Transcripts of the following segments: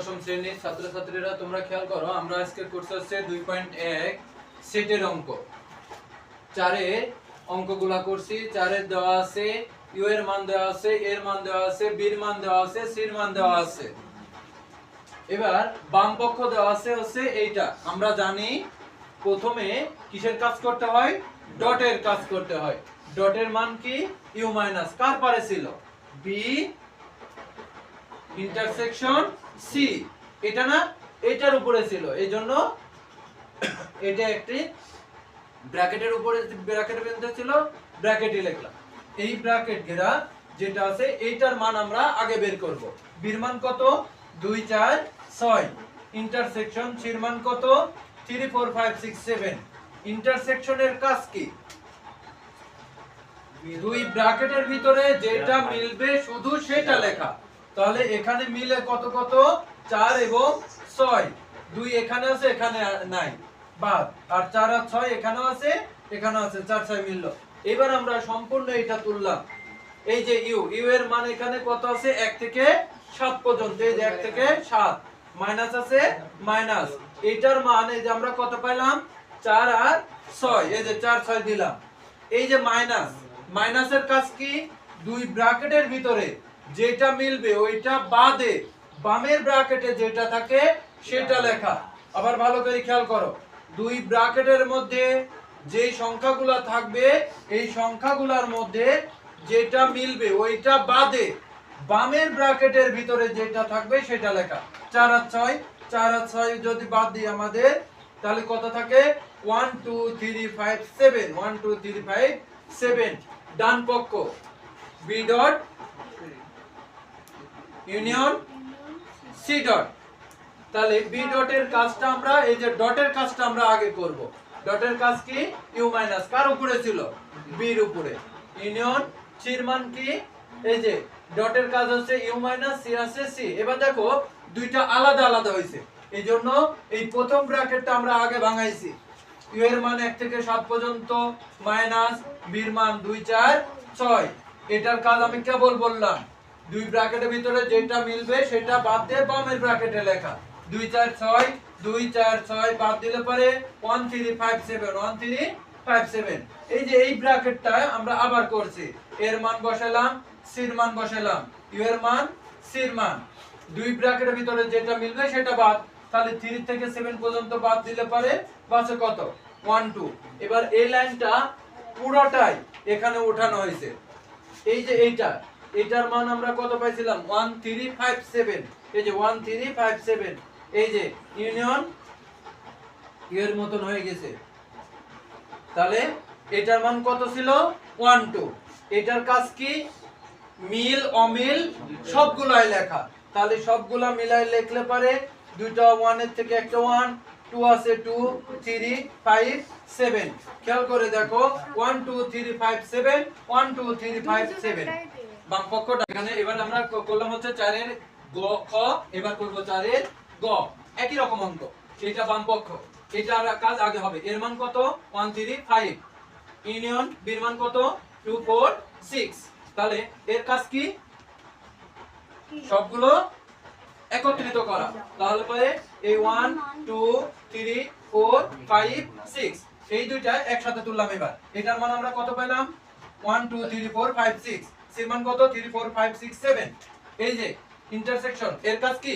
দশম শ্রেণির ছাত্রছাত্রীরা, তোমরা খেয়াল করো, আমরা আজকে কোর্স হচ্ছে দুই পয়েন্ট এক সেটের অঙ্ক। চারে অঙ্কগুলা করছি দেওয়া আছে ইউ এর মান দেওয়া আছে, এর মান দেওয়া আছে, বির মান দেওয়া আছে, সির মান দেওয়া আছে। এবার বাম পক্ষ দেওয়া আছে হচ্ছে এইটা। আমরা জানি প্রথমে কিসের কাজ করতে হয়? ডটের কাজ করতে হয়। ডটের মান কি? You minus. কার পারে ছিল? বি ইন্টারসেকশন সি এটা না, এটার উপরে ছিল। এই জন্য এটা একটি ব্র্যাকেটের উপরে ব্র্যাকেটের মধ্যে ছিল ব্র্যাকেটে লিখলাম। এই ব্র্যাকেট ঘেরা যেটা আছে, এইটার মান আমরা আগে বের করব। বির মান কত? দুই, চার, ছয়। ইন্টারসেকশন সির মান কত? Three four five six seven ইন্টারসেকশনের কাজ কি? দুই ব্র্যাকেটের ভিতরে যেটা মিলবে শুধু সেটা লেখা। তাহলে এখানে মিলে কত কত? চার এবং ছয়। দুই এখানে আছে, এখানে নাই। বাদ। আর চার আর ছয় এখানেও আছে এখানেও আছে। চার, ছয় মিলল। এবার আমরা সম্পূর্ণ এটা তুললাম। এই যে ইউ ইউ এর মান এখানে কত আছে? এক থেকে সাত পর্যন্ত। এই যে এক থেকে সাত। মাইনাস আছে, মাইনাস। এটার মান, এই যে আমরা কত পাইলাম? চার আর ছয়। এই যে চার, ছয় দিলাম। এই যে মাইনাস। মাইনাসের কাজ কি? দুই ব্র্যাকেটের ভিতরে। যেটা মিলবে ওইটা বাদে বামের ব্র্যাকেটে যেটা থাকে সেটা লেখা। আবার ভালো করে খেয়াল করো দুই ব্র্যাকেটের মধ্যে যে সংখ্যাগুলো থাকবে এই সংখ্যাগুলোর মধ্যে যেটা মিলবে ওইটা বাদে বামের ব্র্যাকেটের ভিতরে যেটা থাকবে সেটা লেখা। চার আর ছয় চার আর ছয় যদি বাদ দিই আমাদের তাহলে কত থাকে? One two three five seven one two three five seven ডান পক্ষ B dot union C dot. তাহলে বি ডটের কাজটা আমরা, এই যে ডটের কাজটা আমরা আগে করব। ডটের কাজ কি? ইউ মাইনাস কার উপরে ছিল? বির উপরে। ইউনিয়ন সির মান কি? এই যে ডটের কাজ হচ্ছে ইউ মাইনাস সি আছে সি। এবার দেখো, দুইটা আলাদা আলাদা হয়েছে। এই জন্য এই প্রথম ব্র্যাকেটটা আমরা আগে ভাঙাইছি। ইউ এর মান এক থেকে সাত পর্যন্ত, মাইনাস বির মান দুই, চার, ছয়। এটার কাজ আমি কেবল বললাম। দুই ব্র্যাকেটের ভিতরে যেটা মিলবে সেটা বাদ দিয়ে বামের ব্র্যাকেটে লেখা। দুই চার ছয়, দুই চার ছয় বাদ দিলে পরে one three five seven one three five seven এই যে এই ব্র্যাকেটটা আমরা আবার করছি। এর মান বসালাম, সির মান বসালাম। ইউ এর মান, সির মান। দুই ব্র্যাকেটের ভিতরে যেটা মিলবে সেটা বাদ। তাহলে থ্রি থেকে সেভেন পর্যন্ত বাদ দিলে পারে বাসে কত? ওয়ান টু এবার এই লাইনটা পুরোটাই এখানে উঠানো হয়েছে। এই যে এইটা এটার মান আমরা কত পাইছিলাম? ওয়ান থ্রি ফাইভ সেভেন এই যে ওয়ান থ্রি ফাইভ সেভেন এই যে ইউনিয়ন এর মতন হয়ে গেছে। তাহলে এটার মান কত ছিল? ওয়ান টু এটার কাজ কি? মিল, অমিল, সবগুলাই লেখা। তাহলে সবগুলা মিলাই লিখলে পারে দুইটা ওয়ানের থেকে একটা ওয়ান টু আছে টু থ্রি ফাইভ সেভেন খেয়াল করে দেখো one two three five seven one two three five seven বাম পক্ষটা এখানে এবার আমরা করলাম হচ্ছে চারের গ, খ, এবার করব চারের গ। একই রকম অঙ্ক। এটা বাম পক্ষ এটা কাজ আগে হবে। এর মান কত? ওয়ান থ্রি ফাইভ ইউনিয়ন বির মান কত? টু ফোর সিক্স তাহলে এর কাজ কি? সবগুলো একত্রিত করা। তাহলে পরে এই one two three four five six এই দুইটা একসাথে তুললাম এবার। এটার মান আমরা কত পেলাম? One two three four five six সির মান কত? Three four five six seven এই যে ইন্টারসেকশন এর কাজ কি?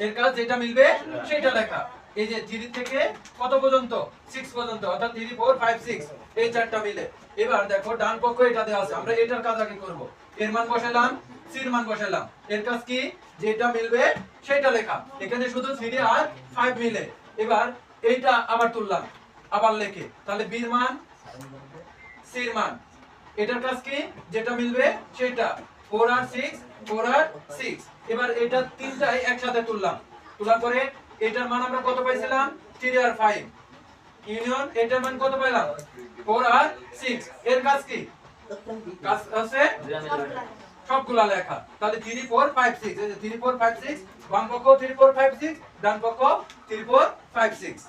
এর কাজ যেটা মিলবে সেটা লেখা। এই যে থ্রি থেকে কত পর্যন্ত? সিক্স পর্যন্ত অর্থাৎ থ্রি ফোর ফাইভ সিক্স এই চারটা মিলে। এবার দেখো ডান পক্ষ এটা দেওয়া আছে। আমরা এটার কাজ আগে করব। এর মান বসালাম সির মান বসালাম। এর কাজ কি? যেটা মিলবে সেটা লেখা। এখানে শুধু থ্রি আর ফাইভ মিলে। এবার এইটা আবার তুললাম আবার লেখে। তাহলে বীর মান সির মান। এটার কাজ কি? যেটা মিলবে সেটা। ফোর আর সিক্স ফোর আর সিক্স এবার এটা তিনটাই একসাথে তুললাম। তোলার পরে এটার মান আমরা কত পাইছিলাম? থ্রি আর ফাইভ ইউনিয়ন এটার মান কত পাইলাম? ফোর আর সিক্স এর কাজ কি? কাজ আছে সবগুলা লেখা। তাহলে three four five six three four five six বাম পক্ষ থ্রি ফোর ফাইভ সিক্স ডান পক্ষ থ্রি ফোর ফাইভ সিক্স